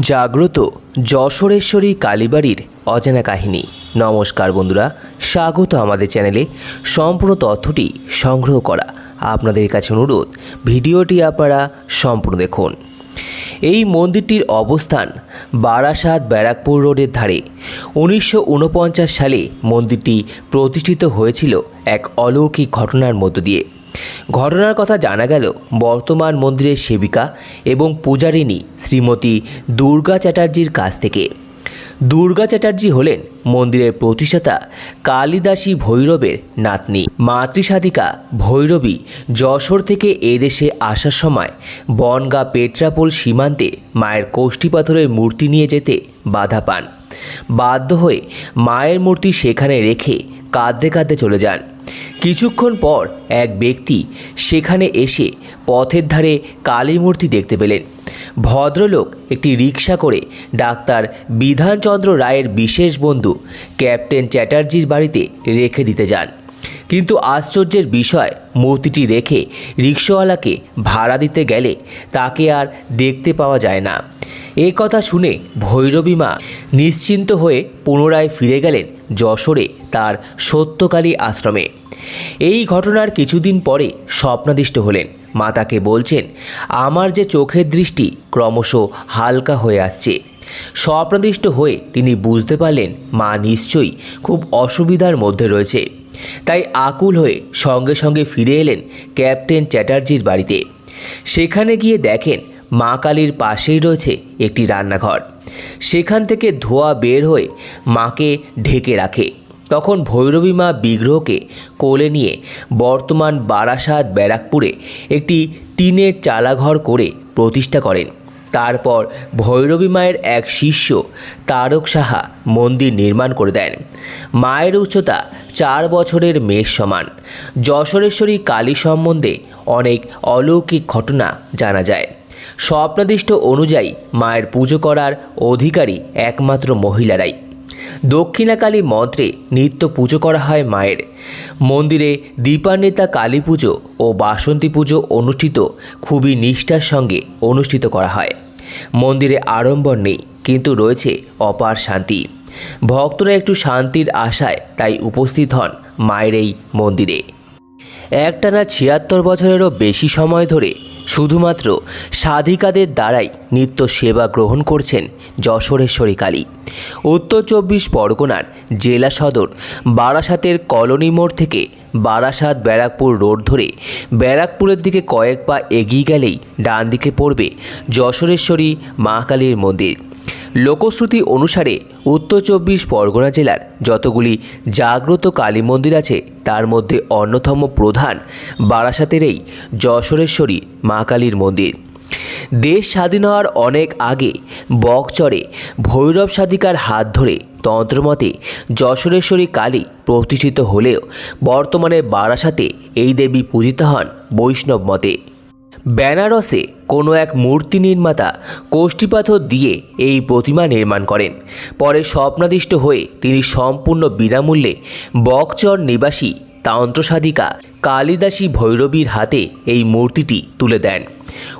জাগ্রত যশোরেশ্বরী কালীবাড়ির অজানা কাহিনী। নমস্কার বন্ধুরা, স্বাগত আমাদের চ্যানেলে। সম্পূর্ণ তথ্যটি সংগ্রহ করা আপনাদের কাছে অনুরোধ, ভিডিওটি আপনারা সম্পূর্ণ দেখুন। এই মন্দিরটির অবস্থান বারাসাত ব্যারাকপুর রোডের ধারে। উনিশশো উনপঞ্চাশ সালে মন্দিরটি প্রতিষ্ঠিত হয়েছিল এক অলৌকিক ঘটনার মধ্য দিয়ে। ঘটনার কথা জানা গেল বর্তমান মন্দিরের সেবিকা এবং পূজারিণী শ্রীমতী দুর্গা চ্যাটার্জির কাছ থেকে। দুর্গা চ্যাটার্জি হলেন মন্দিরের প্রতিষ্ঠাতা কালিদাসী ভৈরবের নাতনি। মাতৃসাধিকা ভৈরবী যশোর থেকে এদেশে আসার সময় বনগা পেট্রাপোল সীমান্তে মায়ের কোষ্ঠী পাথরের মূর্তি নিয়ে যেতে বাধা পান। বাধ্য হয়ে মায়ের মূর্তি সেখানে রেখে কাঁদতে কাঁদতে চলে যান। কিছুক্ষণ পর এক ব্যক্তি সেখানে এসে পথের ধারে কালী মূর্তি দেখতে পেলেন। ভদ্রলোক একটি রিক্সা করে ডাক্তার বিধানচন্দ্র রায়ের বিশেষ বন্ধু ক্যাপ্টেন চ্যাটার্জির বাড়িতে রেখে দিতে যান। কিন্তু আশ্চর্যের বিষয়, মূর্তিটি রেখে রিক্সাওয়ালাকে ভাড়া দিতে গেলে তাকে আর দেখতে পাওয়া যায় না। এ কথা শুনে ভৈরবী মা নিশ্চিন্ত হয়ে পুনরায় ফিরে গেলেন যশোরে তার সত্যকালী আশ্রমে। এই ঘটনার কিছুদিন পরে স্বপ্নাদিষ্ট হলেন। মা তাকে বলছেন, আমার যে চোখের দৃষ্টি ক্রমশ হালকা হয়ে আসছে। স্বপ্নাদিষ্ট হয়ে তিনি বুঝতে পারলেন, মা নিশ্চয়ই খুব অসুবিধার মধ্যে রয়েছে। তাই আকুল হয়ে সঙ্গে সঙ্গে ফিরে এলেন ক্যাপ্টেন চ্যাটার্জির বাড়িতে। সেখানে গিয়ে দেখেন মা কালীর পাশেই রয়েছে একটি রান্নাঘর। সেখান থেকে ধোঁয়া বের হয়ে মাকে ঢেকে রাখে। তখন ভৈরবী মা বিগ্রহকে কোলে নিয়ে বর্তমান বারাসাত ব্যারাকপুরে একটি টিনের চালাঘর করে প্রতিষ্ঠা করেন। তারপর ভৈরবী মায়ের এক শিষ্য তারক সাহা মন্দির নির্মাণ করে দেন। মায়ের উচ্চতা চার বছরের মেষ সমান। যশোরেশ্বরী কালী সম্বন্ধে অনেক অলৌকিক ঘটনা জানা যায়। স্বপ্নাদিষ্ট অনুযায়ী মায়ের পুজো করার অধিকারী একমাত্র মহিলারাই। দক্ষিণাকালী মন্ত্রে নিত্য পুজো করা হয় মায়ের। মন্দিরে দীপান্বিতা কালী পুজো ও বাসন্তী পুজো অনুষ্ঠিত খুবই নিষ্ঠার সঙ্গে অনুষ্ঠিত করা হয়। মন্দিরে আড়ম্বর নেই, কিন্তু রয়েছে অপার শান্তি। ভক্তরা একটু শান্তির আশায় তাই উপস্থিত হন মায়ের এই মন্দিরে। একটানা ছিয়াত্তর বছরেরও বেশি সময় ধরে শুধুমাত্র সাধিকাদের দ্বারাই নিত্য সেবা গ্রহণ করছেন যশোরেশ্বরী কালী। উত্তর চব্বিশ পরগনার জেলা সদর বারাসাতের কলোনি মোড় থেকে বারাসাত ব্যারাকপুর রোড ধরে ব্যারাকপুরের দিকে কয়েক পা এগিয়ে গেলেই ডান দিকে পড়বে যশোরেশ্বরী মা কালীর মন্দির। লোকশ্রুতি অনুসারে উত্তর চব্বিশ পরগনা জেলার যতগুলি জাগ্রত কালী মন্দির আছে, তার মধ্যে অন্যতম প্রধান বারাসাতের এই যশোরেশ্বরী মা কালীর মন্দির। দেশ স্বাধীন হওয়ার অনেক আগে বকচরে ভৈরব সাধিকার হাত ধরে তন্ত্রমতে যশোরেশ্বরী কালী প্রতিষ্ঠিত হলেও বর্তমানে বারাসাতে এই দেবী পূজিত হন বৈষ্ণব মতে। বেনারসে কোনো এক মূর্তি নির্মাতা কোষ্ঠীপাথর দিয়ে এই প্রতিমা নির্মাণ করেন। পরে স্বপ্নাদিষ্ট হয়ে তিনি সম্পূর্ণ বিনামূল্যে বকচর নিবাসী তান্ত্রসাধিকা কালিদাসী ভৈরবীর হাতে এই মূর্তিটি তুলে দেন।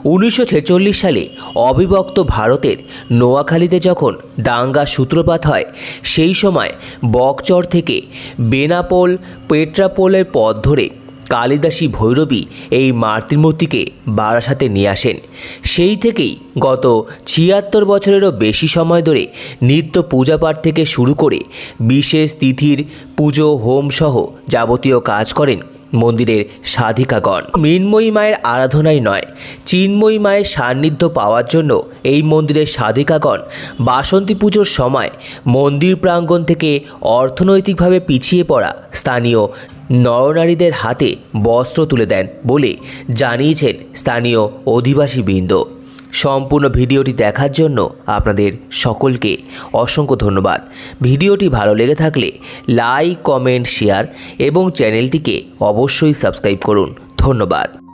উনিশশো ছেচল্লিশ সালে অবিভক্ত ভারতের নোয়াখালীতে যখন দাঙ্গা সূত্রপাত হয়, সেই সময় বকচর থেকে বেনাপোল, পেট্রাপোলের পথ ধরে কালিদাসী ভৈরবী এই মাতৃমূর্তিকে বারাসাতে নিয়ে আসেন। সেই থেকেই গত ছিয়াত্তর বছরেরও বেশি সময় ধরে নিত্য পূজাপাঠ থেকে শুরু করে বিশেষ তিথির পুজো, হোম সহ যাবতীয় কাজ করেন মন্দিরের সাধিকাগণ। মৃন্ময়ী মায়ের আরাধনাই নয়, চিন্ময়ী মায়ের সান্নিধ্য পাওয়ার জন্য এই মন্দিরের সাধিকাগণ বাসন্তী পুজোর সময় মন্দির প্রাঙ্গণ থেকে অর্থনৈতিকভাবে পিছিয়ে পড়া স্থানীয় নরনারীদের হাতে বস্ত্র তুলে দেন বলে জানিয়েছেন স্থানীয় অধিবাসী বৃন্দ সম্পূর্ণ ভিডিওটি দেখার জন্য আপনাদের সকলকে অসংখ্য ধন্যবাদ। ভিডিওটি ভালো লেগে থাকলে লাইক, কমেন্ট, শেয়ার এবং চ্যানেলটিকে অবশ্যই সাবস্ক্রাইব করুন। ধন্যবাদ।